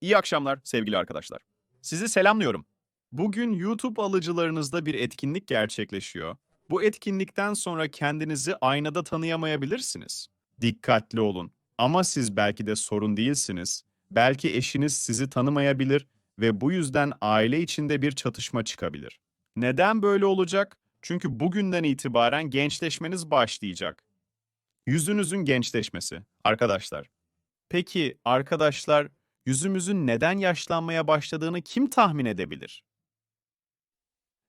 İyi akşamlar sevgili arkadaşlar. Sizi selamlıyorum. Bugün YouTube alıcılarınızda bir etkinlik gerçekleşiyor. Bu etkinlikten sonra kendinizi aynada tanıyamayabilirsiniz. Dikkatli olun. Ama siz belki de sorun değilsiniz. Belki eşiniz sizi tanımayabilir ve bu yüzden aile içinde bir çatışma çıkabilir. Neden böyle olacak? Çünkü bugünden itibaren gençleşmeniz başlayacak. Yüzünüzün gençleşmesi arkadaşlar. Peki arkadaşlar yüzümüzün neden yaşlanmaya başladığını kim tahmin edebilir?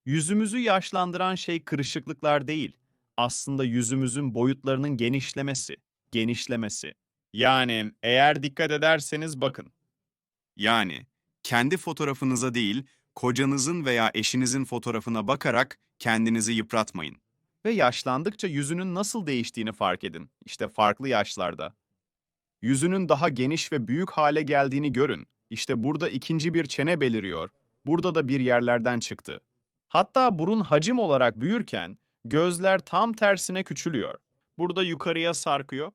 Yüzümüzü yaşlandıran şey kırışıklıklar değil. Aslında yüzümüzün boyutlarının genişlemesi, genişlemesi. Yani eğer dikkat ederseniz bakın. Yani kendi fotoğrafınıza değil, kocanızın veya eşinizin fotoğrafına bakarak kendinizi yıpratmayın. Ve yaşlandıkça yüzünün nasıl değiştiğini fark edin. İşte farklı yaşlarda. Yüzünün daha geniş ve büyük hale geldiğini görün. İşte burada ikinci bir çene beliriyor. Burada da bir yerlerden çıktı. Hatta burun hacim olarak büyürken gözler tam tersine küçülüyor. Burada yukarıya sarkıyor.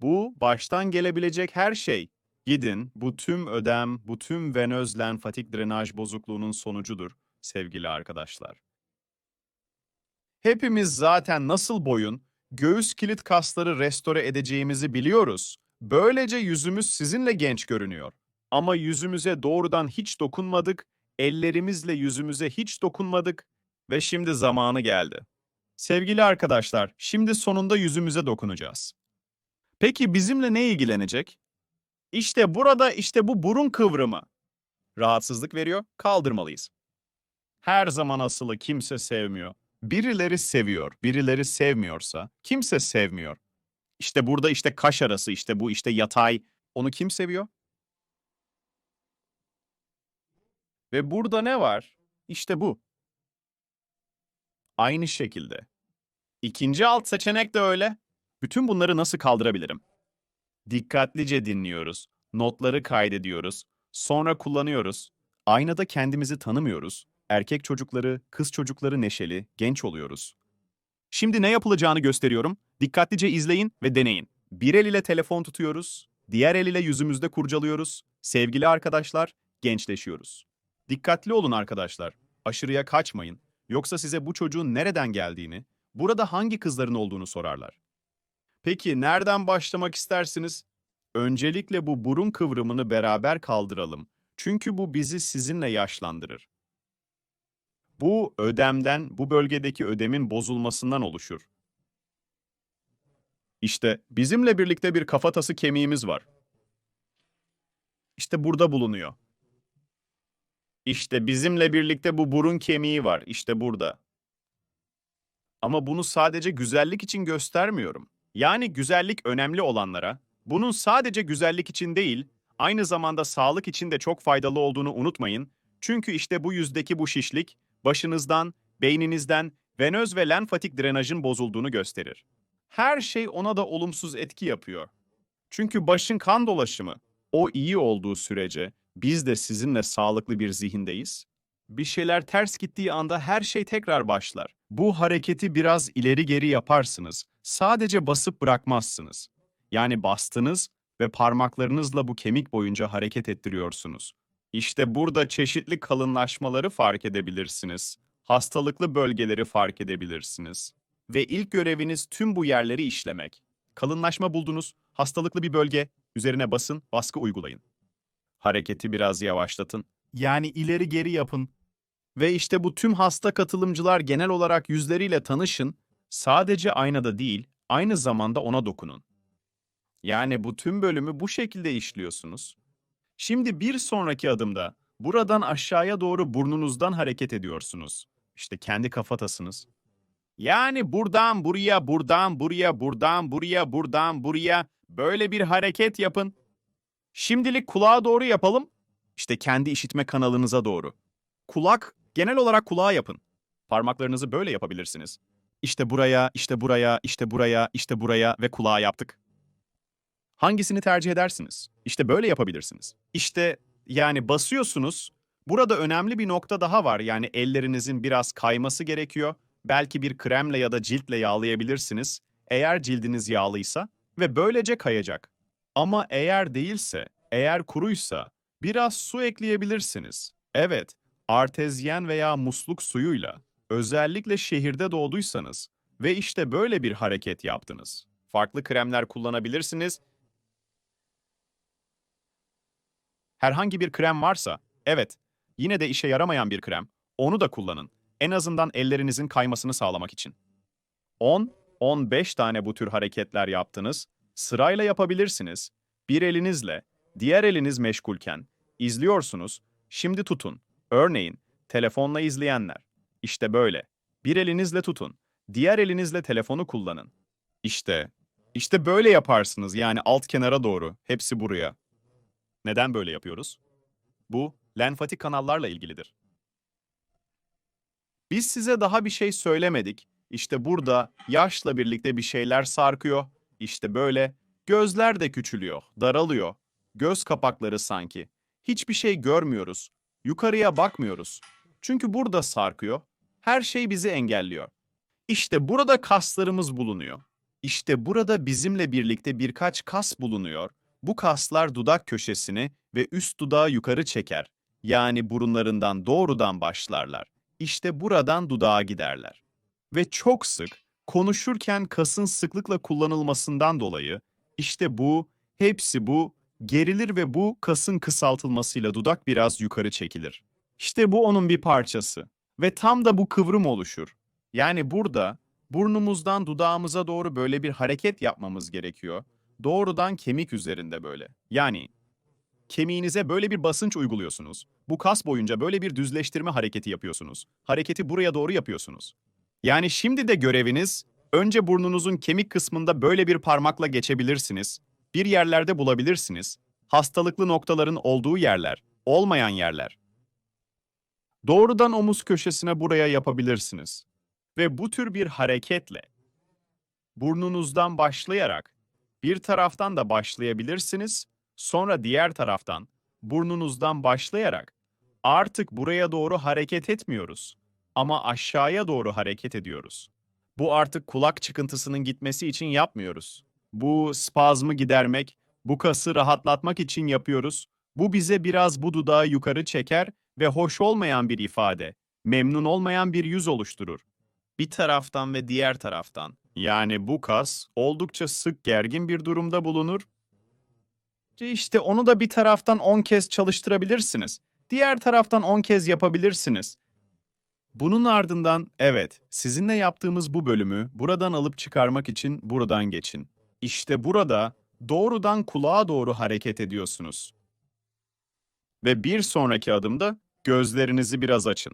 Bu baştan gelebilecek her şey. Gidin, bu tüm ödem, bu tüm venöz lenfatik drenaj bozukluğunun sonucudur sevgili arkadaşlar. Hepimiz zaten nasıl boyun, göğüs kilit kasları restore edeceğimizi biliyoruz. Böylece yüzümüz sizinle genç görünüyor. Ama yüzümüze doğrudan hiç dokunmadık, ellerimizle yüzümüze hiç dokunmadık ve şimdi zamanı geldi. Sevgili arkadaşlar, şimdi sonunda yüzümüze dokunacağız. Peki bizimle ne ilgilenecek? İşte burada işte bu burun kıvrımı. Rahatsızlık veriyor, kaldırmalıyız. Her zaman asılı kimse sevmiyor. Birileri seviyor, birileri sevmiyorsa kimse sevmiyor. İşte burada işte kaş arası, işte bu işte yatay. Onu kim seviyor? Ve burada ne var? İşte bu. Aynı şekilde. İkinci alt seçenek de öyle. Bütün bunları nasıl kaldırabilirim? Dikkatlice dinliyoruz, notları kaydediyoruz, sonra kullanıyoruz. Aynada kendimizi tanımıyoruz. Erkek çocukları, kız çocukları neşeli, genç oluyoruz. Şimdi ne yapılacağını gösteriyorum. Dikkatlice izleyin ve deneyin. Bir el ile telefon tutuyoruz, diğer el ile yüzümüzde kurcalıyoruz. Sevgili arkadaşlar, gençleşiyoruz. Dikkatli olun arkadaşlar. Aşırıya kaçmayın. Yoksa size bu çocuğun nereden geldiğini, burada hangi kızların olduğunu sorarlar. Peki nereden başlamak istersiniz? Öncelikle bu burun kıvrımını beraber kaldıralım. Çünkü bu bizi sizinle yaşlandırır. Bu ödemden, bu bölgedeki ödemin bozulmasından oluşur. İşte bizimle birlikte bir kafatası kemiğimiz var. İşte burada bulunuyor. İşte bizimle birlikte bu burun kemiği var. İşte burada. Ama bunu sadece güzellik için göstermiyorum. Yani güzellik önemli olanlara, bunun sadece güzellik için değil, aynı zamanda sağlık için de çok faydalı olduğunu unutmayın. Çünkü işte bu yüzdeki bu şişlik, başınızdan, beyninizden, venöz ve lenfatik drenajın bozulduğunu gösterir. Her şey ona da olumsuz etki yapıyor. Çünkü başın kan dolaşımı, o iyi olduğu sürece biz de sizinle sağlıklı bir zihindeyiz. Bir şeyler ters gittiği anda her şey tekrar başlar. Bu hareketi biraz ileri geri yaparsınız. Sadece basıp bırakmazsınız. Yani bastınız ve parmaklarınızla bu kemik boyunca hareket ettiriyorsunuz. İşte burada çeşitli kalınlaşmaları fark edebilirsiniz. Hastalıklı bölgeleri fark edebilirsiniz. Ve ilk göreviniz tüm bu yerleri işlemek. Kalınlaşma buldunuz, hastalıklı bir bölge, üzerine basın, baskı uygulayın. Hareketi biraz yavaşlatın. Yani ileri geri yapın. Ve işte bu tüm hasta katılımcılar genel olarak yüzleriyle tanışın, sadece aynada değil, aynı zamanda ona dokunun. Yani bu tüm bölümü bu şekilde işliyorsunuz. Şimdi bir sonraki adımda buradan aşağıya doğru burnunuzdan hareket ediyorsunuz. İşte kendi kafatasınız. Yani buradan buraya, buradan buraya, buradan buraya, buradan buraya böyle bir hareket yapın. Şimdilik kulağa doğru yapalım. İşte kendi işitme kanalınıza doğru. Kulak, genel olarak kulağa yapın. Parmaklarınızı böyle yapabilirsiniz. İşte buraya, işte buraya, işte buraya, işte buraya ve kulağa yaptık. Hangisini tercih edersiniz? İşte böyle yapabilirsiniz. İşte yani basıyorsunuz. Burada önemli bir nokta daha var. Yani ellerinizin biraz kayması gerekiyor. Belki bir kremle ya da ciltle yağlayabilirsiniz. Eğer cildiniz yağlıysa ve böylece kayacak. Ama eğer değilse, eğer kuruysa Biraz su ekleyebilirsiniz. Evet, artezyen veya musluk suyuyla, özellikle şehirde doğduysanız ve işte böyle bir hareket yaptınız. Farklı kremler kullanabilirsiniz. Herhangi bir krem varsa, evet, yine de işe yaramayan bir krem, onu da kullanın. En azından ellerinizin kaymasını sağlamak için. 10-15 tane bu tür hareketler yaptınız, sırayla yapabilirsiniz. Bir elinizle, diğer eliniz meşgulken, izliyorsunuz, şimdi tutun. Örneğin, telefonla izleyenler. İşte böyle. Bir elinizle tutun, diğer elinizle telefonu kullanın. İşte, işte böyle yaparsınız yani alt kenara doğru, hepsi buraya. Neden böyle yapıyoruz? Bu, lenfatik kanallarla ilgilidir. Biz size daha bir şey söylemedik. İşte burada yaşla birlikte bir şeyler sarkıyor. İşte böyle. Gözler de küçülüyor, daralıyor. Göz kapakları sanki. Hiçbir şey görmüyoruz. Yukarıya bakmıyoruz. Çünkü burada sarkıyor. Her şey bizi engelliyor. İşte burada kaslarımız bulunuyor. İşte burada bizimle birlikte birkaç kas bulunuyor. Bu kaslar dudak köşesini ve üst dudağı yukarı çeker. Yani burunlarından doğrudan başlarlar. İşte buradan dudağa giderler. Ve çok sık konuşurken kasın sıklıkla kullanılmasından dolayı işte bu, hepsi bu gerilir ve bu kasın kısaltılmasıyla dudak biraz yukarı çekilir. İşte bu onun bir parçası. Ve tam da bu kıvrım oluşur. Yani burada burnumuzdan dudağımıza doğru böyle bir hareket yapmamız gerekiyor. Doğrudan kemik üzerinde böyle. Yani kemiğinize böyle bir basınç uyguluyorsunuz. Bu kas boyunca böyle bir düzleştirme hareketi yapıyorsunuz. Hareketi buraya doğru yapıyorsunuz. Yani şimdi de göreviniz önce burnunuzun kemik kısmında böyle bir parmakla geçebilirsiniz. Bir yerlerde bulabilirsiniz. Hastalıklı noktaların olduğu yerler, olmayan yerler. Doğrudan omuz köşesine buraya yapabilirsiniz. Ve bu tür bir hareketle burnunuzdan başlayarak bir taraftan da başlayabilirsiniz. Sonra diğer taraftan burnunuzdan başlayarak artık buraya doğru hareket etmiyoruz ama aşağıya doğru hareket ediyoruz. Bu artık kulak çıkıntısının gitmesi için yapmıyoruz. Bu spazmı gidermek, bu kası rahatlatmak için yapıyoruz. Bu bize biraz bu dudağı yukarı çeker ve hoş olmayan bir ifade, memnun olmayan bir yüz oluşturur. Bir taraftan ve diğer taraftan. Yani bu kas oldukça sık gergin bir durumda bulunur. İşte onu da bir taraftan 10 kez çalıştırabilirsiniz. Diğer taraftan 10 kez yapabilirsiniz. Bunun ardından evet, sizinle yaptığımız bu bölümü buradan alıp çıkarmak için buradan geçin. İşte burada doğrudan kulağa doğru hareket ediyorsunuz. Ve bir sonraki adımda gözlerinizi biraz açın.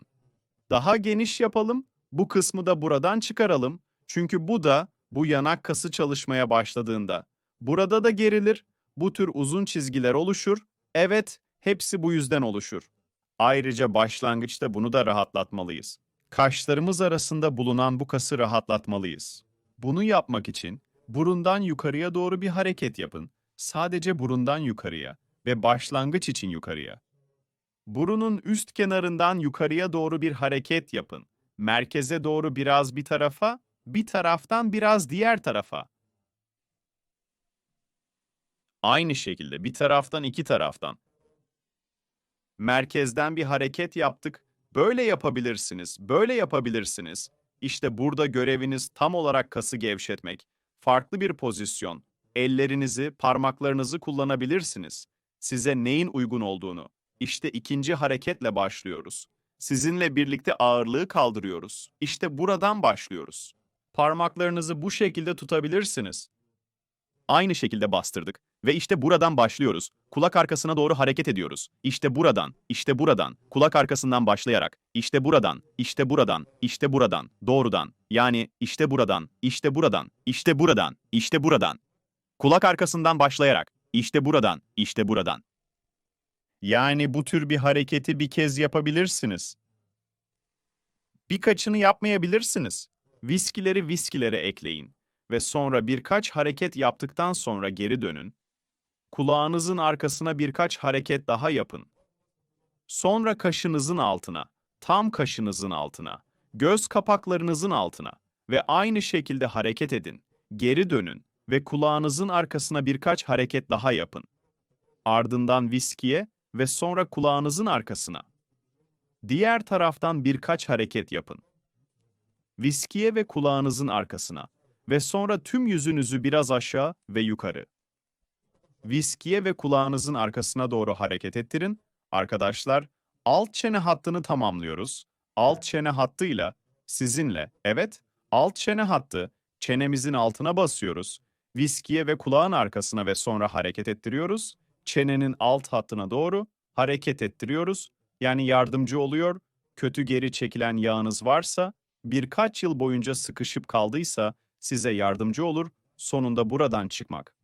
Daha geniş yapalım, bu kısmı da buradan çıkaralım. Çünkü bu da bu yanak kası çalışmaya başladığında. Burada da gerilir, bu tür uzun çizgiler oluşur. Evet, hepsi bu yüzden oluşur. Ayrıca başlangıçta bunu da rahatlatmalıyız. Kaşlarımız arasında bulunan bu kası rahatlatmalıyız. Bunu yapmak için burundan yukarıya doğru bir hareket yapın. Sadece burundan yukarıya ve başlangıç için yukarıya. Burunun üst kenarından yukarıya doğru bir hareket yapın. Merkeze doğru biraz bir tarafa, bir taraftan biraz diğer tarafa. Aynı şekilde bir taraftan iki taraftan. Merkezden bir hareket yaptık. Böyle yapabilirsiniz, böyle yapabilirsiniz. İşte burada göreviniz tam olarak kası gevşetmek. Farklı bir pozisyon. Ellerinizi, parmaklarınızı kullanabilirsiniz. Size neyin uygun olduğunu. İşte ikinci hareketle başlıyoruz. Sizinle birlikte ağırlığı kaldırıyoruz. İşte buradan başlıyoruz. Parmaklarınızı bu şekilde tutabilirsiniz. Aynı şekilde bastırdık ve işte buradan başlıyoruz. Kulak arkasına doğru hareket ediyoruz. İşte buradan, işte buradan, kulak arkasından başlayarak, işte buradan, işte buradan, işte buradan, doğrudan. Yani işte buradan, işte buradan, işte buradan, işte buradan. Kulak arkasından başlayarak, işte buradan, işte buradan. Yani bu tür bir hareketi bir kez yapabilirsiniz. Birkaçını yapmayabilirsiniz. Viskileri viskilere ekleyin ve sonra birkaç hareket yaptıktan sonra geri dönün. Kulağınızın arkasına birkaç hareket daha yapın. Sonra kaşınızın altına, tam kaşınızın altına, göz kapaklarınızın altına ve aynı şekilde hareket edin. Geri dönün ve kulağınızın arkasına birkaç hareket daha yapın. Ardından viskiye ve sonra kulağınızın arkasına. Diğer taraftan birkaç hareket yapın. Viskiye ve kulağınızın arkasına ve sonra tüm yüzünüzü biraz aşağı ve yukarı. Viskiye ve kulağınızın arkasına doğru hareket ettirin. Arkadaşlar, alt çene hattını tamamlıyoruz. Alt çene hattıyla sizinle, evet, alt çene hattı, çenemizin altına basıyoruz. Viskiye ve kulağın arkasına ve sonra hareket ettiriyoruz. Çenenin alt hattına doğru hareket ettiriyoruz. Yani yardımcı oluyor. Kötü geri çekilen yağınız varsa, birkaç yıl boyunca sıkışıp kaldıysa size yardımcı olur sonunda buradan çıkmak.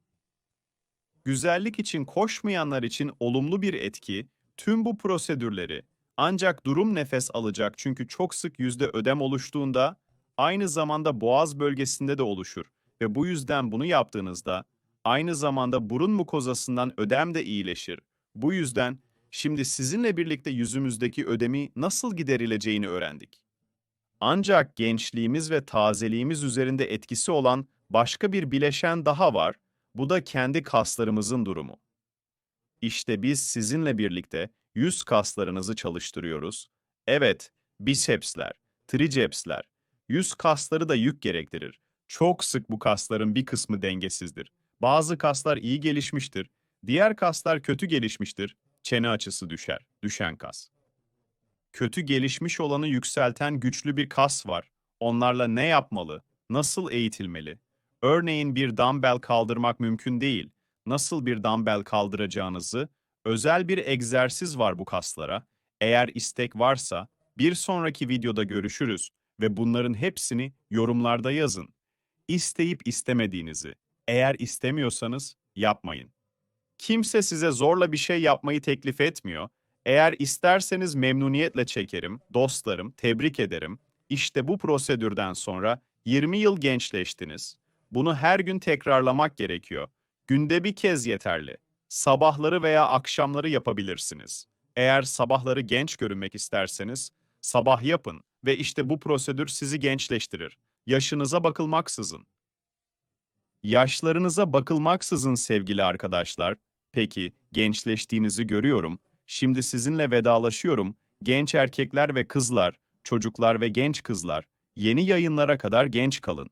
Güzellik için koşmayanlar için olumlu bir etki, tüm bu prosedürleri ancak durum nefes alacak çünkü çok sık yüzde ödem oluştuğunda aynı zamanda boğaz bölgesinde de oluşur ve bu yüzden bunu yaptığınızda aynı zamanda burun mukozasından ödem de iyileşir. Bu yüzden şimdi sizinle birlikte yüzümüzdeki ödemi nasıl giderileceğini öğrendik. Ancak gençliğimiz ve tazeliğimiz üzerinde etkisi olan başka bir bileşen daha var. Bu da kendi kaslarımızın durumu. İşte biz sizinle birlikte yüz kaslarınızı çalıştırıyoruz. Evet, bisepsler, tricepsler. Yüz kasları da yük gerektirir. Çok sık bu kasların bir kısmı dengesizdir. Bazı kaslar iyi gelişmiştir, diğer kaslar kötü gelişmiştir. Çene açısı düşer, düşen kas. Kötü gelişmiş olanı yükselten güçlü bir kas var. Onlarla ne yapmalı? Nasıl eğitilmeli? Örneğin bir dumbbell kaldırmak mümkün değil. Nasıl bir dumbbell kaldıracağınızı, özel bir egzersiz var bu kaslara. Eğer istek varsa bir sonraki videoda görüşürüz ve bunların hepsini yorumlarda yazın. İsteyip istemediğinizi, eğer istemiyorsanız yapmayın. Kimse size zorla bir şey yapmayı teklif etmiyor. Eğer isterseniz memnuniyetle çekerim, dostlarım, tebrik ederim. İşte bu prosedürden sonra 20 yıl gençleştiniz. Bunu her gün tekrarlamak gerekiyor. Günde bir kez yeterli. Sabahları veya akşamları yapabilirsiniz. Eğer sabahları genç görünmek isterseniz sabah yapın ve işte bu prosedür sizi gençleştirir. Yaşınıza bakılmaksızın. Yaşlarınıza bakılmaksızın sevgili arkadaşlar. Peki, gençleştiğinizi görüyorum. Şimdi sizinle vedalaşıyorum. Genç erkekler ve kızlar, çocuklar ve genç kızlar, yeni yayınlara kadar genç kalın.